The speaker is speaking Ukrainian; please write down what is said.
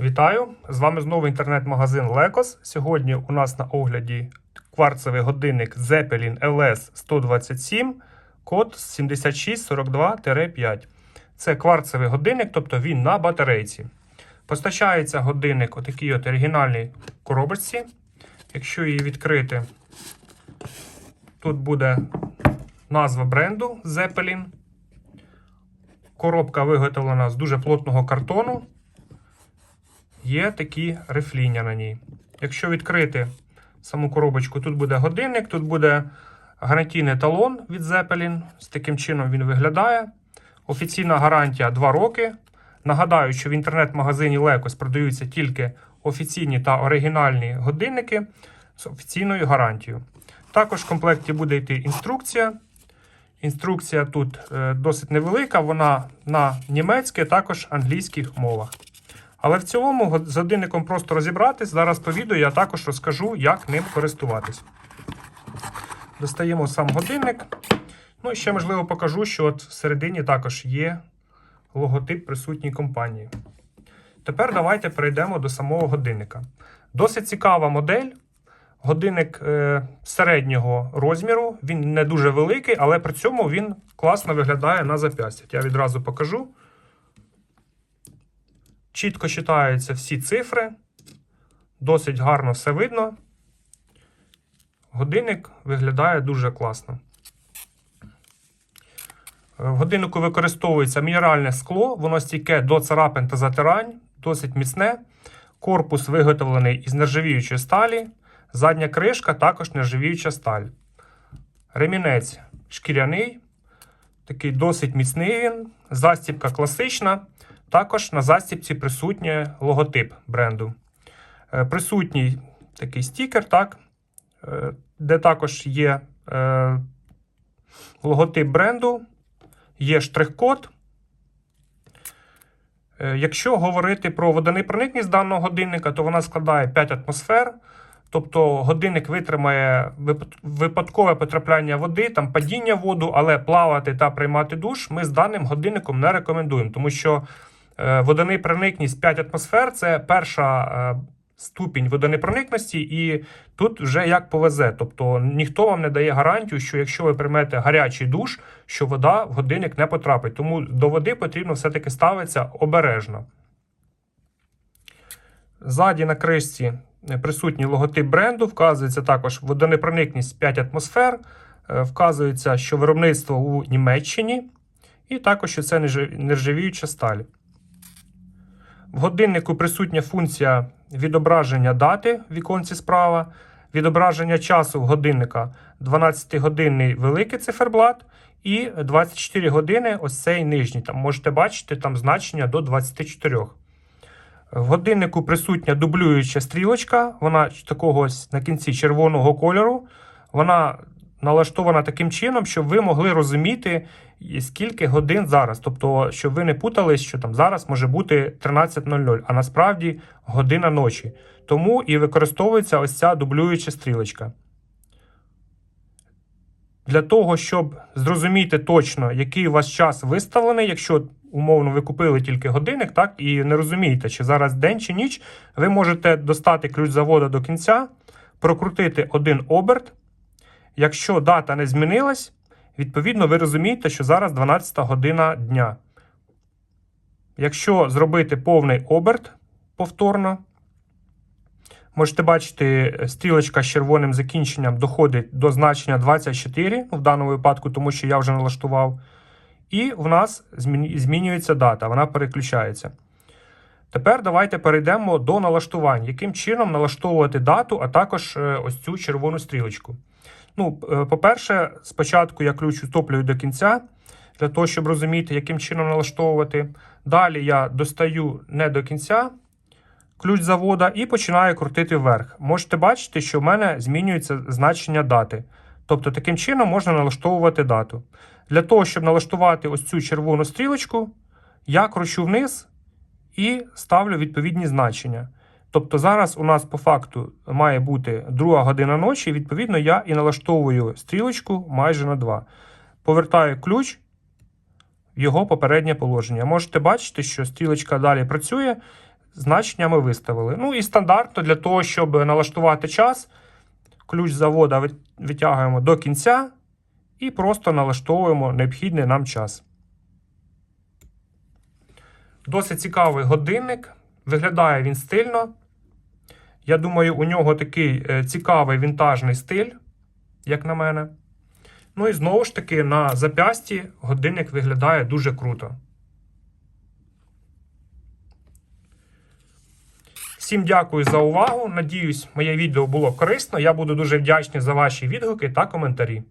Вітаю! З вами знову інтернет-магазин Лекос. Сьогодні у нас на огляді кварцевий годинник Zeppelin LS 127, код 7642-5. Це кварцевий годинник, тобто він на батарейці. Постачається годинник у такій от оригінальній коробочці. Якщо її відкрити, тут буде назва бренду Zeppelin. Коробка виготовлена з дуже плотного картону. Є такі рифління на ній. Якщо відкрити саму коробочку, тут буде годинник, тут буде гарантійний талон від Zeppelin. З таким чином він виглядає. Офіційна гарантія 2 роки. Нагадаю, що в інтернет-магазині Лекос продаються тільки офіційні та оригінальні годинники з офіційною гарантією. Також в комплекті буде йти інструкція. Інструкція тут е, досить невелика, вона на німецькій, також англійських мовах. Але в цілому з годинником просто розібратись. Зараз по відео я також розкажу, як ним користуватись. Достаємо сам годинник. Ну і ще, можливо, покажу, що от всередині також є логотип присутній компанії. Тепер давайте перейдемо до самого годинника. Досить цікава модель. Годинник е, середнього розміру, він не дуже великий, але при цьому він класно виглядає на зап'ястях. Я відразу покажу. Чітко читаються всі цифри, досить гарно все видно. Годинник виглядає дуже класно. В годиннику використовується мінеральне скло, воно стійке до царапин та затирань, досить міцне. Корпус виготовлений із нержавіючої сталі, задня кришка також нержавіюча сталь. Ремінець шкіряний, такий досить міцний він, застібка класична. Також на застібці присутній логотип бренду. Е, Присутній такий стікер, так, е, де також є е, логотип бренду, є штрих-код. Якщо говорити про водяний проникність даного годинника, то вона складає 5 атмосфер. Тобто годинник витримає випадкове потрапляння води, там падіння воду, але плавати та приймати душ ми з даним годинником не рекомендуємо, тому що е, водяний проникність 5 атмосфер це перша е, ступінь водонепроникності, і тут вже як повезе. Тобто ніхто вам не дає гарантію, що якщо ви приймете гарячий душ, що вода в годинник не потрапить. Тому до води потрібно все-таки ставитися обережно. Ззаді на кришці присутній логотип бренду, вказується також водонепроникність 5 атмосфер, е, вказується, що виробництво у Німеччині, і також, що це нержавіюча сталь. В годиннику присутня функція відображення дати в віконці справа, відображення часу годинника 12-годинний великий циферблат і 24 години ось цей нижній. Там можете бачити там значення до 24. В годиннику присутня дублююча стрілочка, вона такого ось на кінці червоного кольору. Вона налаштована таким чином, щоб ви могли розуміти, скільки годин зараз. Тобто, щоб ви не путались, що там зараз може бути 13.00, а насправді година ночі. Тому і використовується ось ця дублююча стрілочка. Для того, щоб зрозуміти точно, який у вас час виставлений, якщо умовно ви купили тільки годинник, так і не розумієте, чи зараз день чи ніч, ви можете достати ключ заводу до кінця, прокрутити один оберт. Якщо дата не змінилась, відповідно, ви розумієте, що зараз 12 година дня. Якщо зробити повний оберт повторно, можете бачити, стрілочка з червоним закінченням доходить до значення 24 в даному випадку, тому що я вже налаштував. І в нас змінюється дата, вона переключається. Тепер давайте перейдемо до налаштувань. Яким чином налаштовувати дату, а також е, ось цю червону стрілочку. Ну, е, по-перше, спочатку я ключ утоплюю до кінця, для того, щоб розуміти, яким чином налаштовувати. Далі я достаю не до кінця ключ завода і починаю крутити вверх. Можете бачити, що в мене змінюється значення дати. Тобто, таким чином можна налаштовувати дату. Для того, щоб налаштувати ось цю червону стрілочку, я кручу вниз і ставлю відповідні значення. Тобто зараз у нас по факту має бути друга година ночі, відповідно, я і налаштовую стрілочку майже на 2. Повертаю ключ в його попереднє положення. Можете бачити, що стрілочка далі працює. значення ми виставили. Ну і стандартно для того, щоб налаштувати час, ключ завода витягуємо до кінця і просто налаштовуємо необхідний нам час. Досить цікавий годинник. Виглядає він стильно. Я думаю, у нього такий е, цікавий вінтажний стиль, як на мене. Ну і знову ж таки, на запясті годинник виглядає дуже круто. Всім дякую за увагу. Надіюсь, моє відео було корисно. Я буду дуже вдячний за ваші відгуки та коментарі.